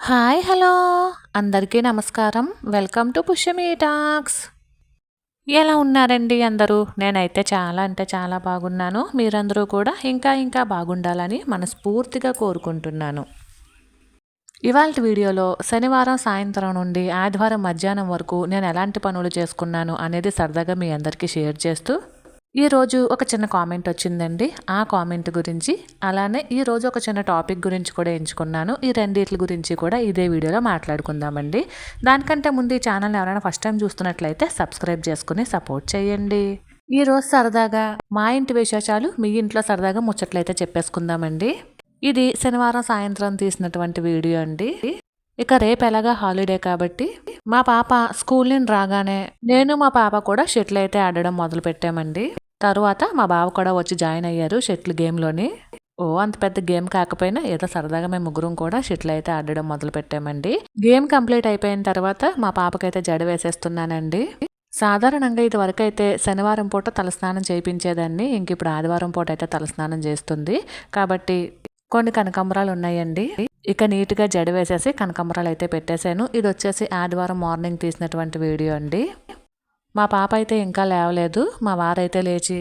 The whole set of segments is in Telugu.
Hi hello. అందరికీ నమస్కారం. Welcome to Pushyami talks. ఎలా ఉన్నారండి అందరూ? నేనైతే చాలా అంటే చాలా బాగున్నాను. మీరందరూ కూడా ఇంకా ఇంకా బాగుండాలని మనస్ఫూర్తిగా కోరుకుంటున్నాను. ఇవాళ వీడియోలో శనివారం సాయంత్రం నుండి ఆదివారం మధ్యాహ్నం వరకు నేను ఎలాంటి పనులు చేసుకున్నాను అనేది సరదాగా మీ అందరికీ షేర్ చేస్తూ ఈరోజు ఒక చిన్న కామెంట్ వచ్చిందండి. ఆ కామెంట్ గురించి అలానే ఈరోజు ఒక చిన్న టాపిక్ గురించి కూడా ఎంచుకున్నాను. ఈ రెండింటి గురించి కూడా ఇదే వీడియోలో మాట్లాడుకుందామండి. దానికంటే ముందు ఈ ఛానల్ని ఎవరైనా ఫస్ట్ టైం చూస్తున్నట్లయితే సబ్స్క్రైబ్ చేసుకుని సపోర్ట్ చేయండి. ఈరోజు సరదాగా మా ఇంటి విశేషాలు మీ ఇంట్లో సరదాగా ముచ్చట్లయితే చెప్పేసుకుందామండి. ఇది శనివారం సాయంత్రం తీసినటువంటి వీడియో అండి. ఇక రేపు ఎలాగా హాలిడే కాబట్టి మా పాప స్కూల్ నుండి రాగానే నేను మా పాప కూడా షటిల్ అయితే ఆడడం మొదలు పెట్టామండి. తరువాత మా బావ కూడా వచ్చి జాయిన్ అయ్యారు షటిల్ గేమ్లోని ఓ అంత పెద్ద గేమ్ కాకపోయినా ఏదో సరదాగా మేము ముగ్గురం కూడా షటిల్ అయితే ఆడడం మొదలు పెట్టామండి. గేమ్ కంప్లీట్ అయిపోయిన తర్వాత మా పాపకైతే జడ వేసేస్తున్నానండి. సాధారణంగా ఇది వరకు అయితే శనివారం పూట తలస్నానం చేయించేదాన్ని. ఇంక ఇప్పుడు ఆదివారం పూట అయితే తలస్నానం చేస్తుంది. కాబట్టి కొన్ని కనకాంబరాలు ఉన్నాయండి. ఇక నీట్గా జడ వేసేసి కనకాంబరాలు అయితే పెట్టేశాను. ఇది వచ్చేసి ఆదివారం మార్నింగ్ తీసినటువంటి వీడియో అండి. మా పాప అయితే ఇంకా లేవలేదు. మా వారైతే లేచి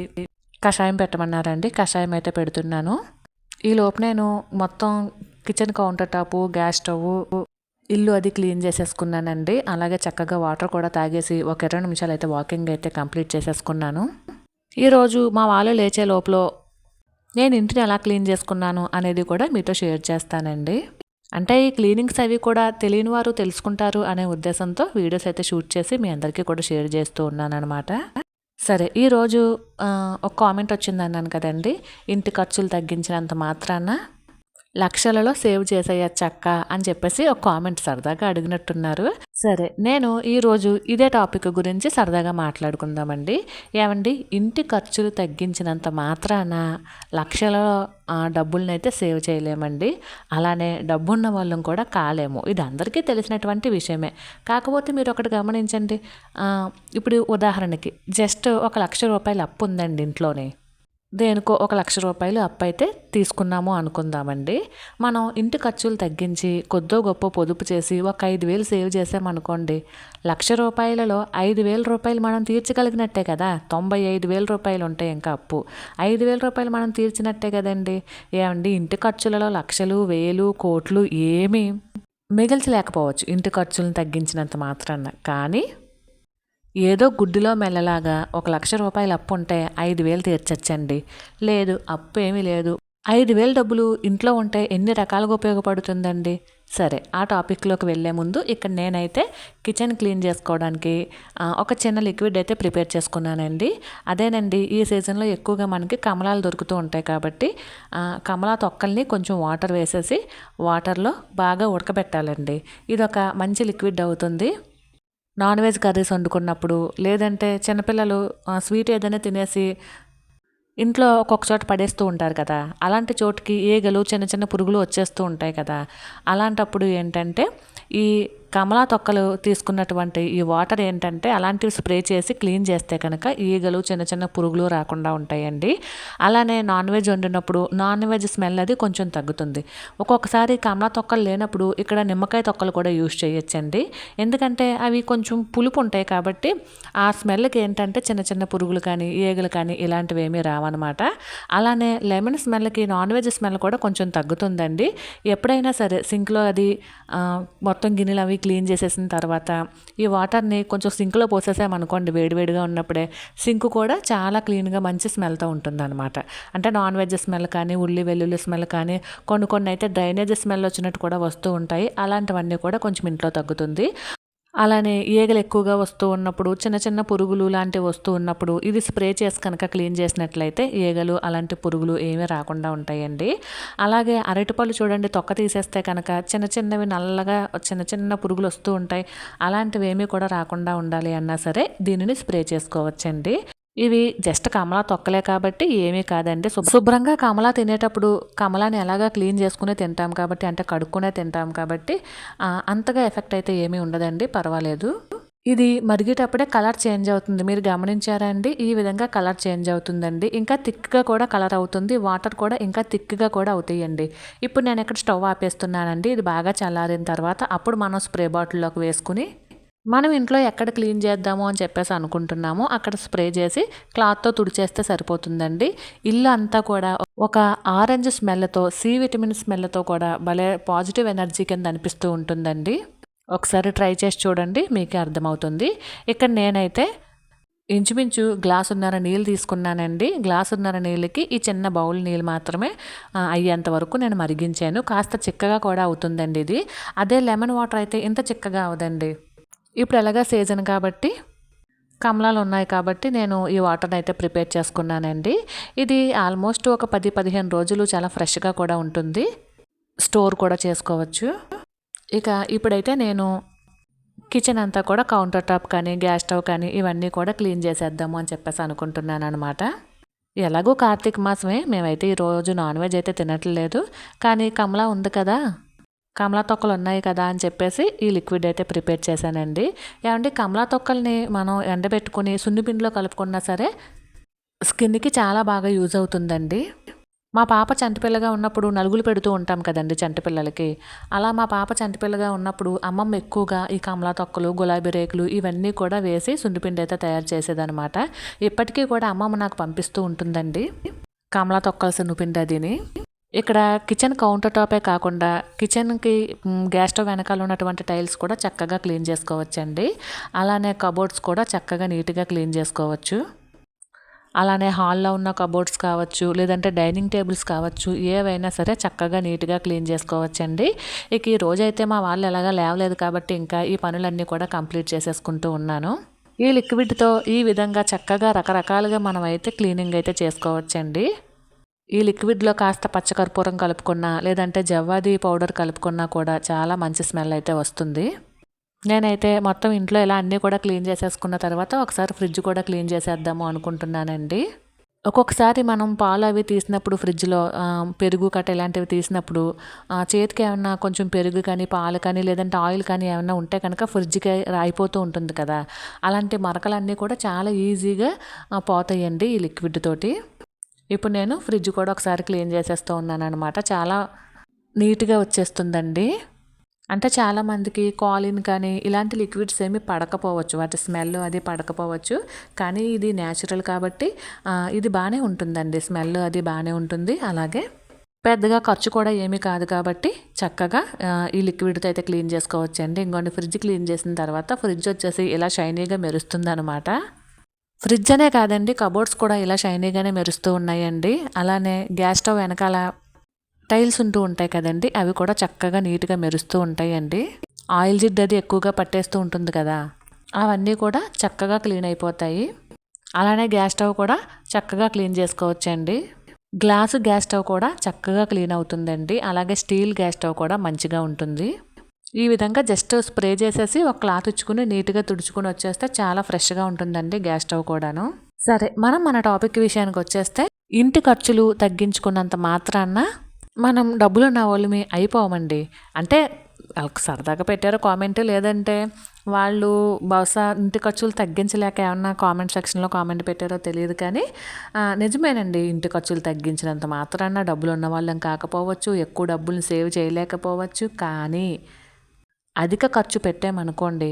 కషాయం పెట్టమన్నారండి. కషాయం అయితే పెడుతున్నాను. ఈ లోపు నేను మొత్తం kitchen counter top gas stove ఇల్లు అది క్లీన్ చేసేసుకున్నానండి. అలాగే చక్కగా వాటర్ కూడా తాగేసి ఒక ఇరవై నిమిషాలు అయితే వాకింగ్ అయితే కంప్లీట్ చేసేసుకున్నాను. ఈరోజు మా వాళ్ళు లేచే లోపల నేను ఇంటిని ఎలా క్లీన్ చేసుకున్నాను అనేది కూడా మీతో షేర్ చేస్తానండి. అంటే ఈ క్లీనింగ్స్ అవి కూడా తెలియని వారు తెలుసుకుంటారు అనే ఉద్దేశంతో వీడియోస్ అయితే షూట్ చేసి మీ అందరికీ కూడా షేర్ చేస్తూ ఉన్నానమాట సరే ఈరోజు ఒక కామెంట్ వచ్చింది అన్నాను కదండి. ఇంటి ఖర్చులు తగ్గించినంత మాత్రాన లక్షలలో సేవ్ చేసేయచ్చక్క అని చెప్పేసి ఒక కామెంట్ సరదాగా అడిగినట్టున్నారు. సరే నేను ఈరోజు ఇదే టాపిక్ గురించి సరదాగా మాట్లాడుకుందామండి. ఏమండి? ఇంటి ఖర్చులు తగ్గించినంత మాత్రాన లక్షలలో డబ్బుల్ని అయితే సేవ్ చేయలేమండి. అలానే డబ్బున్న వాళ్ళం కూడా కాలేము. ఇది అందరికీ తెలిసినటువంటి విషయమే. కాకపోతే మీరు ఒకటి గమనించండి ఇప్పుడు ఉదాహరణకి జస్ట్ ఒక లక్ష రూపాయలు అప్పు ఉందండి ఇంట్లోనే. దేనికో ఒక లక్ష రూపాయలు అప్పు అయితే తీసుకున్నాము అనుకుందామండి. మనం ఇంటి ఖర్చులు తగ్గించి కొద్దో గొప్ప పొదుపు చేసి ఒక ఐదు వేలు సేవ్ చేసామనుకోండి లక్ష రూపాయలలో ఐదు వేల రూపాయలు మనం తీర్చగలిగినట్టే కదా? తొంభై ఐదు వేల రూపాయలు ఉంటాయి ఇంకా అప్పు. ఐదు వేల రూపాయలు మనం తీర్చినట్టే కదండి. ఏమండి? ఇంటి ఖర్చులలో లక్షలు వేలు కోట్లు ఏమీ మిగిల్చలేకపోవచ్చు. ఇంటి ఖర్చులను తగ్గించినంత మాత్రాన. కానీ ఏదో గుడ్డిలో మెల్లలాగా ఒక లక్ష రూపాయలు అప్పు ఉంటే ఐదు వేలు తీర్చచ్చండి. లేదు అప్పు ఏమీ లేదు. ఐదు వేలు డబ్బులు ఇంట్లో ఉంటే ఎన్ని రకాలుగా ఉపయోగపడుతుందండి? సరే ఆ టాపిక్లోకి వెళ్ళే ముందు ఇక్కడ నేనైతే కిచెన్ క్లీన్ చేసుకోవడానికి ఒక చిన్న లిక్విడ్ అయితే ప్రిపేర్ చేసుకున్నానండి. అదేనండి ఈ సీజన్లో ఎక్కువగా మనకి కమలాలు దొరుకుతూ ఉంటాయి కాబట్టి కమలా తొక్కల్ని కొంచెం వాటర్ వేసేసి వాటర్లో బాగా ఉడకబెట్టాలండి. ఇది ఒక మంచి లిక్విడ్ అవుతుంది. నాన్ వెజ్ కర్రీస్ వండుకున్నప్పుడు లేదంటే చిన్నపిల్లలు స్వీట్ ఏదైనా తినేసి ఇంట్లో ఒక్కొక్క చోట పడేస్తూ ఉంటారు కదా. అలాంటి చోటుకి ఈగలు చిన్న చిన్న పురుగులు వచ్చేస్తూ ఉంటాయి కదా. అలాంటప్పుడు ఏంటంటే ఈ కమలా తొక్కలు తీసుకున్నటువంటి ఈ వాటర్ ఏంటంటే అలాంటివి స్ప్రే చేసి క్లీన్ చేస్తే కనుక ఈగలు చిన్న చిన్న పురుగులు రాకుండా ఉంటాయండి. అలానే నాన్ వెజ్ వండినప్పుడు నాన్ వెజ్ స్మెల్ అది కొంచెం తగ్గుతుంది. ఒక్కొక్కసారి కమలా తొక్కలు లేనప్పుడు ఇక్కడ నిమ్మకాయ తొక్కలు కూడా యూజ్ చేయొచ్చండి. ఎందుకంటే అవి కొంచెం పులుపు ఉంటాయి కాబట్టి ఆ స్మెల్కి ఏంటంటే చిన్న చిన్న పురుగులు కానీ ఈగలు కానీ ఇలాంటివి ఏమీ రావన్నమాట. అలానే లెమన్ స్మెల్కి నాన్ వెజ్ స్మెల్ కూడా కొంచెం తగ్గుతుందండి. ఎప్పుడైనా సరే సింక్లో అది మొత్తం గిన్నెలు అవి క్లీన్ చేసేసిన తర్వాత ఈ వాటర్ని కొంచెం సింక్లో పోసేసామనుకోండి వేడివేడిగా ఉన్నప్పుడే. సింక్ కూడా చాలా క్లీన్గా మంచి స్మెల్తో అనమాట అంటే నాన్ వెజ్ స్మెల్ కానీ ఉల్లి వెల్లుల్లి స్మెల్ కానీ కొన్ని కొన్ని అయితే డ్రైనేజ్ స్మెల్ వచ్చినట్టు కూడా వస్తూ ఉంటాయి. అలాంటివన్నీ కూడా కొంచెం ఇంట్లో తగ్గుతుంది. అలానే ఈగలు ఎక్కువగా వస్తూ ఉన్నప్పుడు చిన్న చిన్న పురుగులు లాంటివి వస్తూ ఉన్నప్పుడు ఇది స్ప్రే చేసి కనుక క్లీన్ చేసినట్లయితే ఈగలు అలాంటి పురుగులు ఏమీ రాకుండా ఉంటాయండి. అలాగే అరటిపళ్ళు చూడండి తొక్క తీసేస్తే కనుక చిన్న చిన్నవి నల్లగా చిన్న చిన్న పురుగులు వస్తూ ఉంటాయి. అలాంటివి ఏమీ కూడా రాకుండా ఉండాలి అన్నా సరే దీనిని స్ప్రే చేసుకోవచ్చండి. ఇవి జస్ట్ కమలా తొక్కలే కాబట్టి ఏమీ కాదండి. శుభ్రంగా కమలా తినేటప్పుడు కమలాని ఎలాగా క్లీన్ చేసుకునే తింటాం కాబట్టి అంటే కడుక్కునే తింటాం కాబట్టి అంతగా ఎఫెక్ట్ అయితే ఏమీ ఉండదండి పర్వాలేదు. ఇది మరిగేటప్పుడే కలర్ చేంజ్ అవుతుంది. మీరు గమనించారా అండి? ఈ విధంగా కలర్ చేంజ్ అవుతుందండి. ఇంకా థిక్గా కూడా కలర్ అవుతుంది. వాటర్ కూడా ఇంకా థిక్గా కూడా అవుతాయండి. ఇప్పుడు నేను ఇక్కడ స్టవ్ ఆపేస్తున్నానండి. ఇది బాగా చల్లారిన తర్వాత అప్పుడు మనం స్ప్రే బాటిల్లోకి వేసుకుని మనం ఇంట్లో ఎక్కడ క్లీన్ చేద్దాము అని చెప్పేసి అనుకుంటున్నామో అక్కడ స్ప్రే చేసి క్లాత్తో తుడిచేస్తే సరిపోతుందండి. ఇల్లు అంతా కూడా ఒక ఆరెంజ్ స్మెల్తో సి విటమిన్ స్మెల్తో కూడా భలే పాజిటివ్ ఎనర్జీ కింద అనిపిస్తూ ఉంటుందండి. ఒకసారి ట్రై చేసి చూడండి మీకే అర్థమవుతుంది. ఇక్కడ నేనైతే ఇంచుమించు గ్లాసున్నర నీళ్ళు తీసుకున్నానండి. గ్లాసున్నర నీళ్ళకి ఈ చిన్న బౌల్ నీళ్ళు మాత్రమే అయ్యేంత వరకు నేను మరిగించాను. కాస్త చిక్కగా కూడా అవుతుందండి ఇది. అదే లెమన్ వాటర్ అయితే ఇంత చిక్కగా అవదండి. ఇప్పుడు ఎలాగా సీజన్ కాబట్టి? కమలాలు ఉన్నాయి కాబట్టి నేను ఈ వాటర్ని అయితే ప్రిపేర్ చేసుకున్నానండి. ఇది ఆల్మోస్ట్ ఒక పది పదిహేను రోజులు చాలా ఫ్రెష్గా కూడా ఉంటుంది. స్టోర్ కూడా చేసుకోవచ్చు. ఇక ఇప్పుడైతే నేను కిచెన్ అంతా కూడా కౌంటర్ టాప్ కానీ గ్యాస్ స్టవ్ కానీ ఇవన్నీ కూడా క్లీన్ చేసేద్దాము అని చెప్పేసి అనుకుంటున్నాను అనమాట ఎలాగో కార్తీక మాసమే మేమైతే ఈరోజు నాన్ వెజ్ అయితే తినట్లేదు. కానీ కమలా ఉంది కదా. కమలా తొక్కలు ఉన్నాయి కదా అని చెప్పేసి ఈ లిక్విడ్ అయితే ప్రిపేర్ చేశానండి. ఏమంటే కమలా తొక్కల్ని మనం ఎండబెట్టుకుని సున్నిపిండిలో కలుపుకున్నా సరే స్కిన్కి చాలా బాగా యూజ్ అవుతుందండి. మా పాప చంటిపిల్లగా ఉన్నప్పుడు నలుగులు పెడుతూ ఉంటాం కదండి చంటిపిల్లలకి. అలా మా పాప చంటిపిల్లగా ఉన్నప్పుడు అమ్మమ్మ ఎక్కువగా ఈ కమలా తొక్కలు గులాబీ రేకులు ఇవన్నీ కూడా వేసి సుండిపిండి అయితే తయారు చేసేదనమాట ఇప్పటికీ కూడా అమ్మమ్మ నాకు పంపిస్తూ ఉంటుందండి. కమలా తొక్కల సున్నిపిండి అదిని. ఇక్కడ కిచెన్ కౌంటర్ టాపే కాకుండా కిచెన్కి గ్యాస్ స్టవ్ వెనకాల ఉన్నటువంటి టైల్స్ కూడా చక్కగా క్లీన్ చేసుకోవచ్చండి. అలానే కబోర్డ్స్ కూడా చక్కగా నీట్గా క్లీన్ చేసుకోవచ్చు. అలానే హాల్లో ఉన్న కబోర్డ్స్ కావచ్చు లేదంటే డైనింగ్ టేబుల్స్ కావచ్చు ఏవైనా సరే చక్కగా నీట్గా క్లీన్ చేసుకోవచ్చండి. ఇక ఈ రోజైతే మా వాళ్ళు ఎలాగా లేవలేదు కాబట్టి ఇంకా ఈ పనులన్నీ కూడా కంప్లీట్ చేసేసుకుంటూ ఉన్నాను. ఈ లిక్విడ్తో ఈ విధంగా చక్కగా రకరకాలుగా మనం అయితే క్లీనింగ్ అయితే చేసుకోవచ్చండి. ఈ లిక్విడ్లో కాస్త పచ్చకర్పూరం కలుపుకున్నా లేదంటే జవ్వాది పౌడర్ కలుపుకున్నా కూడా చాలా మంచి స్మెల్ అయితే వస్తుంది. నేనైతే మొత్తం ఇంట్లో ఇలా అన్నీ కూడా క్లీన్ చేసేసుకున్న తర్వాత ఒకసారి ఫ్రిడ్జ్ కూడా క్లీన్ చేసేద్దాము అనుకుంటున్నానండి. ఒక్కొక్కసారి మనం పాలు అవి తీసినప్పుడు ఫ్రిడ్జ్లో పెరుగు కట్ట ఇలాంటివి తీసినప్పుడు చేతికి ఏమన్నా కొంచెం పెరుగు కానీ పాలు కానీ లేదంటే ఆయిల్ కానీ ఏమన్నా ఉంటే కనుక ఫ్రిడ్జ్కి రాయిపోతూ ఉంటుంది కదా. అలాంటి మరకలన్నీ కూడా చాలా ఈజీగా పోతాయండి ఈ లిక్విడ్ తోటి. ఇప్పుడు నేను ఫ్రిడ్జ్ కూడా ఒకసారి క్లీన్ చేసేస్తూ ఉన్నాను అనమాట చాలా నీట్గా వచ్చేస్తుందండి. అంటే చాలామందికి కాలిన్ కానీ ఇలాంటి లిక్విడ్స్ ఏమి పడకపోవచ్చు. వాటి స్మెల్ అది పడకపోవచ్చు. కానీ ఇది న్యాచురల్ కాబట్టి ఇది బాగానే ఉంటుందండి. స్మెల్ అది బాగానే ఉంటుంది. అలాగే పెద్దగా ఖర్చు కూడా ఏమీ కాదు కాబట్టి చక్కగా ఈ లిక్విడ్తో అయితే క్లీన్ చేసుకోవచ్చండి. ఇంకోటి ఫ్రిడ్జ్ క్లీన్ చేసిన తర్వాత ఫ్రిడ్జ్ వచ్చేసి ఇలా షైనీగా మెరుస్తుంది అనమాట ఫ్రిడ్జ్ అనే కాదండి కబోర్డ్స్ కూడా ఇలా షైనీగానే మెరుస్తూ ఉన్నాయండి. అలానే గ్యాస్ స్టవ్ వెనకాల టైల్స్ ఉంటూ ఉంటాయి కదండి అవి కూడా చక్కగా నీట్గా మెరుస్తూ ఉంటాయండి. ఆయిల్ జిడ్ అది ఎక్కువగా పట్టేస్తూ ఉంటుంది కదా అవన్నీ కూడా చక్కగా క్లీన్ అయిపోతాయి. అలానే గ్యాస్ స్టవ్ కూడా చక్కగా క్లీన్ చేసుకోవచ్చండి. గ్లాసు గ్యాస్ స్టవ్ కూడా చక్కగా క్లీన్ అవుతుందండి అలాగే స్టీల్ గ్యాస్ స్టవ్ కూడా మంచిగా ఉంటుంది. ఈ విధంగా జస్ట్ స్ప్రే చేసేసి ఒక క్లాత్ ఇచ్చుకుని నీట్గా తుడుచుకుని వచ్చేస్తే చాలా ఫ్రెష్గా ఉంటుందండి గ్యాస్ స్టవ్ కూడాను. సరే మనం మన టాపిక్ విషయానికి వచ్చేస్తే ఇంటి ఖర్చులు తగ్గించుకున్నంత మాత్రాన మనం డబ్బులు ఉన్న వాళ్ళమి అయిపోమండి. అంటే వాళ్ళకి సరదాగా పెట్టారో కామెంట్ లేదంటే వాళ్ళు బహుశా ఇంటి ఖర్చులు తగ్గించలేక ఏమన్నా కామెంట్ సెక్షన్లో కామెంట్ పెట్టారో తెలియదు కానీ నిజమేనండి ఇంటి ఖర్చులు తగ్గించినంత మాత్రాన డబ్బులు ఉన్న వాళ్ళం కాకపోవచ్చు ఎక్కువ డబ్బులు సేవ్ చేయలేకపోవచ్చు కానీ అధిక ఖర్చు పెట్టామనుకోండి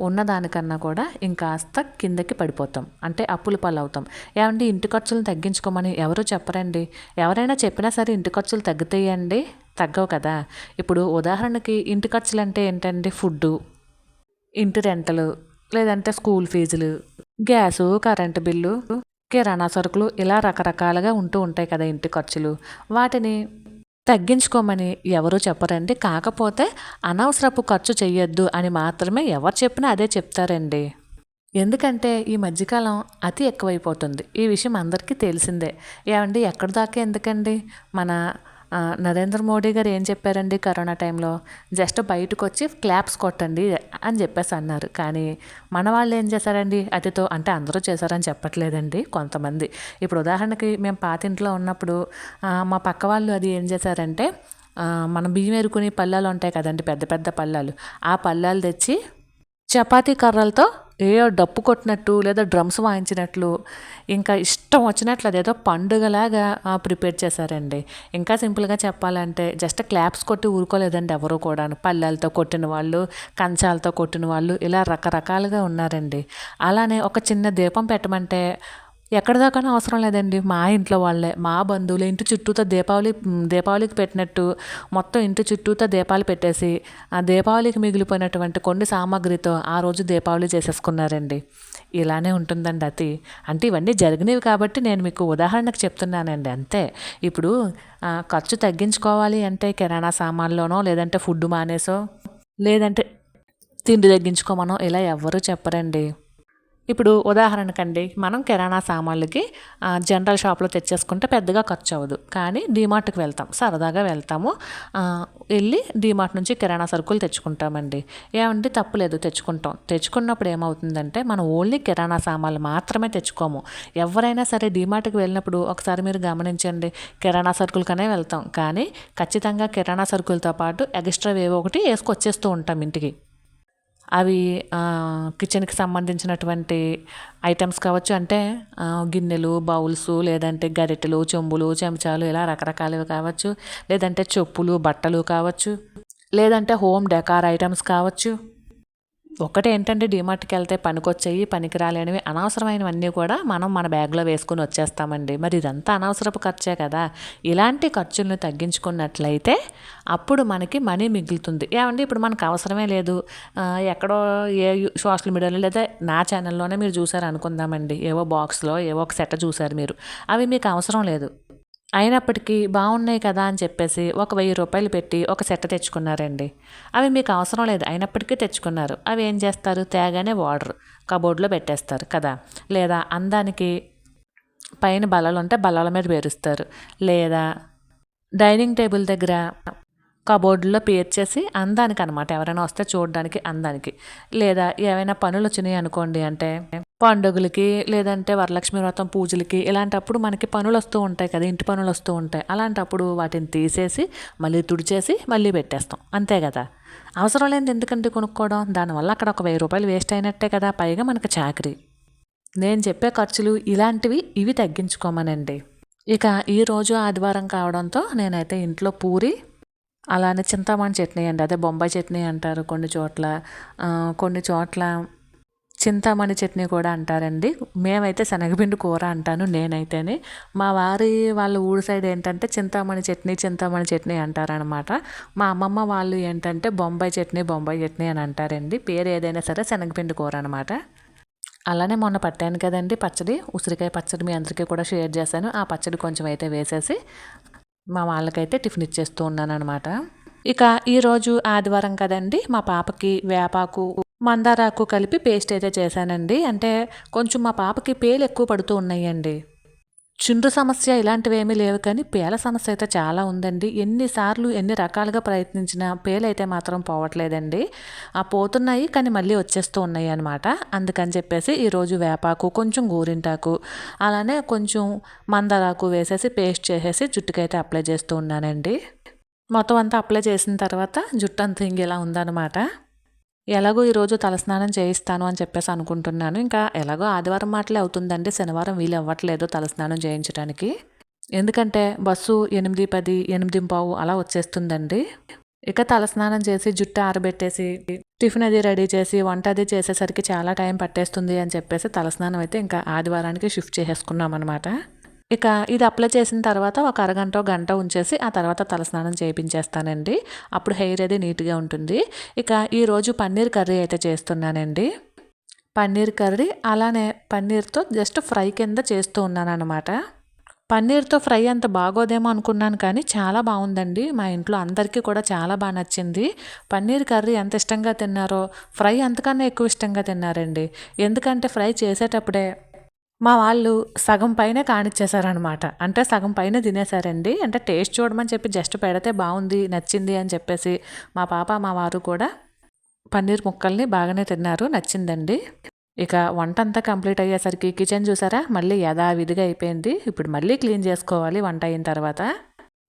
ఉన్నదానికన్నా కూడా ఇంకాస్త కిందకి పడిపోతాం. అంటే అప్పుల పాలవుతాం. ఏమండి ఇంటి ఖర్చులను తగ్గించుకోమని ఎవరు చెప్పరండి? ఎవరైనా చెప్పినా సరే ఇంటి ఖర్చులు తగ్గుతాయండి. తగ్గవు కదా. ఇప్పుడు ఉదాహరణకి ఇంటి ఖర్చులు అంటే ఏంటండి? ఫుడ్డు ఇంటి రెంటలు లేదంటే స్కూల్ ఫీజులు గ్యాసు కరెంటు బిల్లు కిరాణా సరుకులు ఇలా రకరకాలుగా ఉంటూ ఉంటాయి కదా ఇంటి ఖర్చులు. వాటిని తగ్గించుకోమని ఎవరు చెప్పరండి. కాకపోతే అనవసరపు ఖర్చు చేయొద్దు అని మాత్రమే ఎవరు చెప్పినా అదే చెప్తారండి. ఎందుకంటే ఈ మధ్యకాలం అతి ఎక్కువైపోతుంది. ఈ విషయం అందరికీ తెలిసిందే. ఏమండి ఎక్కడి దాకా ఎందుకండి? మన నరేంద్ర మోడీ గారు ఏం చెప్పారండి కరోనా టైంలో? జస్ట్ బయటకు వచ్చి క్లాప్స్ కొట్టండి అని చెప్పేసి అన్నారు. కానీ మన వాళ్ళు ఏం చేశారండి? అతితో అంటే అందరూ చేశారని చెప్పట్లేదండి కొంతమంది. ఇప్పుడు ఉదాహరణకి మేము పాతింట్లో ఉన్నప్పుడు మా పక్క వాళ్ళు అది ఏం చేశారంటే మన మనం బియ్యం ఎరుకుని పళ్ళాలు ఉంటాయి కదండి పెద్ద పెద్ద పళ్ళాలు. ఆ పళ్ళాలు తెచ్చి చపాతీ కర్రలతో ఏయో డప్పు కొట్టినట్టు లేదా డ్రమ్స్ వాయించినట్లు ఇంకా ఇష్టం వచ్చినట్లు అదేదో పండుగలాగా ప్రిపేర్ చేశారండి. ఇంకా సింపుల్గా చెప్పాలంటే జస్ట్ క్లాప్స్ కొట్టి ఊరుకోలేదండి ఎవరు కూడా పల్లెలతో కొట్టిన వాళ్ళు కంచాలతో కొట్టిన వాళ్ళు ఇలా రకరకాలుగా ఉన్నారండి. అలానే ఒక చిన్న దీపం పెట్టమంటే ఎక్కడిదాకానే అవసరం లేదండి. మా ఇంట్లో వాళ్ళే. మా బంధువులు ఇంటి చుట్టూతో దీపావళి దీపావళికి పెట్టినట్టు మొత్తం ఇంటి చుట్టూతో దీపాలు పెట్టేసి ఆ దీపావళికి మిగిలిపోయినటువంటి కొన్ని సామాగ్రితో ఆ రోజు దీపావళి చేసేసుకున్నారండి. ఇలానే ఉంటుందండి అతి. అంటే ఇవన్నీ జరిగినవి కాబట్టి నేను మీకు ఉదాహరణకు చెప్తున్నానండి. అంతే. ఇప్పుడు ఖర్చు తగ్గించుకోవాలి అంటే కిరాణా సామాన్లోనో లేదంటే ఫుడ్ మానేసో లేదంటే తిండి తగ్గించుకోమనో ఇలా ఎవ్వరూ చెప్పరండి. ఇప్పుడు ఉదాహరణకండి మనం కిరాణా సామాన్లకి జనరల్ షాప్లో తెచ్చేసుకుంటే పెద్దగా ఖర్చు అవ్వదు కానీ డీమార్ట్కి వెళ్తాం సరదాగా వెళ్తాము. వెళ్ళి డీమార్ట్ నుంచి కిరాణా సరుకులు తెచ్చుకుంటామండి. ఏమంటే తప్పులేదు తెచ్చుకుంటాం. తెచ్చుకున్నప్పుడు ఏమవుతుందంటే మనం ఓన్లీ కిరాణా సామాన్లు మాత్రమే తెచ్చుకోము. ఎవరైనా సరే డీమార్ట్కి వెళ్ళినప్పుడు ఒకసారి మీరు గమనించండి కిరాణా సరుకులకనే వెళ్తాం. కానీ ఖచ్చితంగా కిరాణా సరుకులతో పాటు ఎక్స్ట్రా ఏవో ఒకటి వేసుకొచ్చేస్తూ ఉంటాం ఇంటికి. అవి కిచెన్కి సంబంధించినటువంటి ఐటమ్స్ కావచ్చు అంటే గిన్నెలు బౌల్స్ లేదంటే గరిటెలు చెంబులు చెంచాలు ఇలా రకరకాలవి కావచ్చు. లేదంటే చెప్పులు బట్టలు కావచ్చు. లేదంటే హోమ్ డెకార్ ఐటమ్స్ కావచ్చు. ఒకటి ఏంటంటే డిమార్ట్కి వెళ్తే పనికొచ్చాయి పనికి రాలేనివి అనవసరమైనవన్నీ కూడా మనం మన బ్యాగ్లో వేసుకుని వచ్చేస్తామండి. మరి ఇదంతా అనవసరపు ఖర్చే కదా. ఇలాంటి ఖర్చులను తగ్గించుకున్నట్లయితే అప్పుడు మనకి మనీ మిగులుతుంది. ఏమండి? ఇప్పుడు మనకు అవసరమే లేదు. ఎక్కడో ఏ సోషల్ మీడియాలో లేదా నా ఛానల్లోనే మీరు చూసారు అనుకుందామండి ఏవో బాక్స్లో ఏవో ఒక సెట్ చూసారు మీరు. అవి మీకు అవసరం లేదు. అయినప్పటికీ బాగున్నాయి కదా అని చెప్పేసి ఒక వెయ్యి రూపాయలు పెట్టి ఒక సెట్ తెచ్చుకున్నారండి. అవి మీకు అవసరం లేదు. అయినప్పటికీ తెచ్చుకున్నారు. అవి ఏం చేస్తారు? తేగానే వాడరు. కబోర్డ్లో పెట్టేస్తారు కదా. లేదా అందానికి పైన బలలు ఉంటే బలాల మీద పేరుస్తారు. లేదా డైనింగ్ టేబుల్ దగ్గర కబోర్డులో పేర్చేసి అందానికి అనమాట ఎవరైనా వస్తే చూడడానికి అందానికి. లేదా ఏవైనా పనులు వచ్చినాయి అనుకోండి అంటే పండుగలకి లేదంటే వరలక్ష్మి వ్రతం పూజలకి ఇలాంటప్పుడు మనకి పనులు వస్తూ ఉంటాయి కదా ఇంటి పనులు వస్తూ ఉంటాయి. అలాంటప్పుడు వాటిని తీసేసి మళ్ళీ తుడిచేసి మళ్ళీ పెట్టేస్తాం. అంతే కదా? అవసరం లేనిది ఎందుకంటే కొనుక్కోవడం? దానివల్ల అక్కడ ఒక వెయ్యి రూపాయలు వేస్ట్ అయినట్టే కదా పైగా మనకు చాకరీ. నేను చెప్పే ఖర్చులు ఇలాంటివి ఇవి తగ్గించుకోమనండి. ఇక ఈరోజు ఆదివారం కావడంతో నేనైతే ఇంట్లో పూరి అలానే చింతామణి చట్నీ అండి. అదే బొంబాయి చట్నీ అంటారు కొన్ని చోట్ల. కొన్ని చోట్ల చింతామణి చట్నీ కూడా అంటారండి. మేమైతే శనగపిండి కూర అంటాను నేనైతేనే. మా వారి వాళ్ళ ఊరి సైడ్ ఏంటంటే చింతామణి చట్నీ చింతామణి చట్నీ అంటారనమాట. మా అమ్మమ్మ వాళ్ళు ఏంటంటే బొంబాయి చట్నీ బొంబాయి చట్నీ అని అంటారండి. పేరు ఏదైనా సరే శనగపిండి కూర అనమాట. అలానే మొన్న పట్టాను కదండి పచ్చడి. ఉసిరికాయ పచ్చడి మీ అందరికీ కూడా షేర్ చేశాను. ఆ పచ్చడి కొంచెం అయితే వేసేసి మా వాళ్ళకైతే టిఫిన్ ఇచ్చేస్తూ ఉన్నాను అనమాట ఇక ఈరోజు ఆదివారం కదండి మా పాపకి వేపాకు మందారాకు కలిపి పేస్ట్ అయితే చేశానండి. అంటే కొంచెం మా పాపకి పేలు ఎక్కువ పడుతూ ఉన్నాయండి. చుండ్రు సమస్య ఇలాంటివి ఏమీ లేవు కానీ పేల సమస్య అయితే చాలా ఉందండి. ఎన్నిసార్లు ఎన్ని రకాలుగా ప్రయత్నించినా పేలైతే మాత్రం పోవట్లేదండి. ఆ పోతున్నాయి కానీ మళ్ళీ వచ్చేస్తూ ఉన్నాయి అనమాట అందుకని చెప్పేసి ఈరోజు వేపాకు కొంచెం గోరింటాకు అలానే కొంచెం మందారాకు వేసేసి పేస్ట్ చేసేసి జుట్టుకైతే అప్లై చేస్తూ ఉన్నానండి. మొత్తం అంతా అప్లై చేసిన తర్వాత జుట్టు అంతా ఇంకెలా ఉందన్నమాట. ఎలాగో ఈరోజు తలస్నానం చేయిస్తాను అని చెప్పేసి అనుకుంటున్నాను. ఇంకా ఎలాగో ఆదివారం మాటలే అవుతుందండి. శనివారం వీలు అవ్వట్లేదు తలస్నానం చేయించడానికి ఎందుకంటే బస్సు ఎనిమిది పది ఎనిమిది పావు అలా వచ్చేస్తుందండి. ఇక తలస్నానం చేసి జుట్టు ఆరబెట్టేసి టిఫిన్ అది రెడీ చేసి వంట అది చేసేసరికి చాలా టైం పట్టేస్తుంది అని చెప్పేసి తలస్నానం అయితే ఇంకా ఆదివారానికి షిఫ్ట్ చేసేసుకున్నాం అనమాట ఇక ఇది అప్లై చేసిన తర్వాత ఒక అరగంట గంట ఉంచేసి ఆ తర్వాత తలస్నానం చేయించేస్తానండి. అప్పుడు హెయిర్ అది నీట్గా ఉంటుంది. ఇక ఈరోజు పన్నీర్ కర్రీ అయితే చేస్తున్నానండి. పన్నీర్ కర్రీ అలానే పన్నీర్తో జస్ట్ ఫ్రై కింద చేస్తూ ఉన్నాను అనమాట పన్నీర్తో ఫ్రై అంత బాగోదేమో అనుకున్నాను కానీ చాలా బాగుందండి. మా ఇంట్లో అందరికీ కూడా చాలా బాగా నచ్చింది. పన్నీర్ కర్రీ ఎంత ఇష్టంగా తిన్నారో ఫ్రై అంతకన్నా ఎక్కువ ఇష్టంగా తిన్నారండి. ఎందుకంటే ఫ్రై చేసేటప్పుడే మా వాళ్ళు సగం పైనే కానిచ్చేసారనమాట అంటే సగం పైన తినేసారండి అంటే టేస్ట్ చూడమని చెప్పి జస్ట్ పెడితే బాగుంది నచ్చింది అని చెప్పేసి మా పాప మా వారు కూడా పన్నీర్ ముక్కల్ని బాగానే తిన్నారు నచ్చిందండి. ఇక వంట అంతా కంప్లీట్ అయ్యేసరికి కిచెన్ చూసారా? మళ్ళీ యథావిధిగా అయిపోయింది. ఇప్పుడు మళ్ళీ క్లీన్ చేసుకోవాలి వంట అయిన తర్వాత.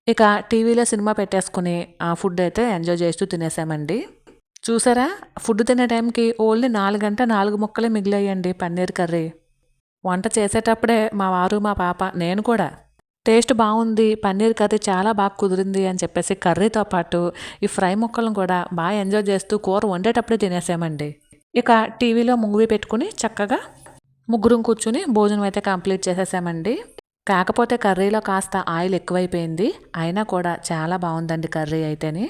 ఇక టీవీలో సినిమా పెట్టేసుకుని ఆ ఫుడ్ అయితే ఎంజాయ్ చేస్తూ తినేసామండి. చూసారా? ఫుడ్ తినే టైంకి ఓన్లీ నాలుగు గంట నాలుగు ముక్కలే మిగిలాయండి పన్నీర్ కర్రీ. వంట చేసేటప్పుడే మా వారు మా పాప నేను కూడా టేస్ట్ బాగుంది పన్నీర్ కర్రీ చాలా బాగా కుదిరింది అని చెప్పేసి కర్రీతో పాటు ఈ ఫ్రై ముక్కలను కూడా బాగా ఎంజాయ్ చేస్తూ కూర వండేటప్పుడే తినేసామండి. ఇక టీవీలో మూవీ పెట్టుకుని చక్కగా ముగ్గురం కూర్చుని భోజనం అయితే కంప్లీట్ చేసేసామండి. కాకపోతే కర్రీలో కాస్త ఆయిల్ ఎక్కువైపోయింది. అయినా కూడా చాలా బాగుందండి కర్రీ అయితేనే.